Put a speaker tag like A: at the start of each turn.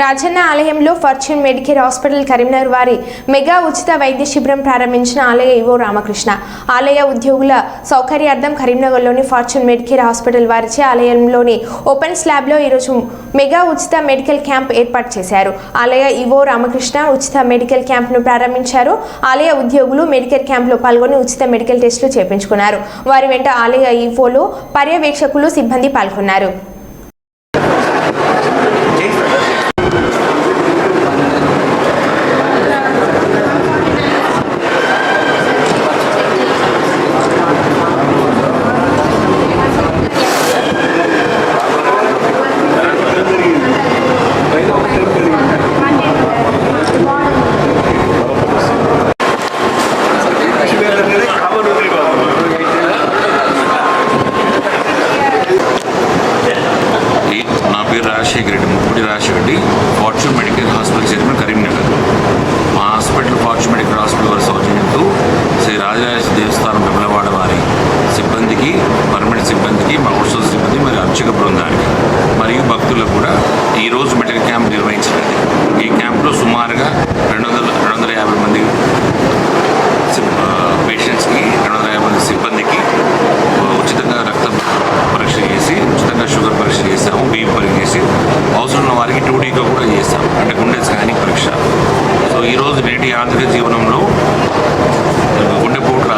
A: రాజన్న ఆలయంలో fortune Medicare hospital Karimnagar వారి mega ఉచిత వైద్య శిబిరం ప్రారంభించిన ఆలయ ఇవో రామకృష్ణ. ఆలయ ఉద్యోగుల సౌకర్యార్థం కరీంనగర్లోని ఫార్చ్యూన్ మెడికేర్ హాస్పిటల్ వారిచే ఆలయంలోని ఓపెన్ స్లాబ్లో ఈరోజు మెగా ఉచిత మెడికల్ క్యాంప్ ఏర్పాటు చేశారు. ఆలయ ఇవో రామకృష్ణ ఉచిత మెడికల్ క్యాంప్ను ప్రారంభించారు. ఆలయ ఉద్యోగులు మెడికల్ క్యాంప్లో పాల్గొని ఉచిత మెడికల్ టెస్టులు చేపించుకున్నారు. వారి వెంట ఆలయ ఈవోలు పర్యవేక్షకులు సిబ్బంది పాల్గొన్నారు.
B: Fortune medical hospital chairman Karimnagar. మా హాస్పిటల్ ఫార్చ్యూన్ మెడికల్ హాస్పిటల్ వారి సౌజన్యంతో శ్రీ రాజరాజ దేవస్థానం వెమలవాడ వారి సిబ్బందికి పర్మనెంట్ సిబ్బందికి మా అవుట్సోర్స్ సిబ్బంది మరియు అర్చక బృందానికి మరియు భక్తులకు కూడా ఈరోజు మెడికల్ క్యాంప్ నిర్వహించినది ఈ క్యాంప్లో సుమారుగా రెండు వందల ఎంపీగా కూడా చేశాం. అంటే గుండె స్కానింగ్ పరీక్ష. సో ఈరోజు నేటి ఆర్థిక జీవనంలో గుండెపోట్లు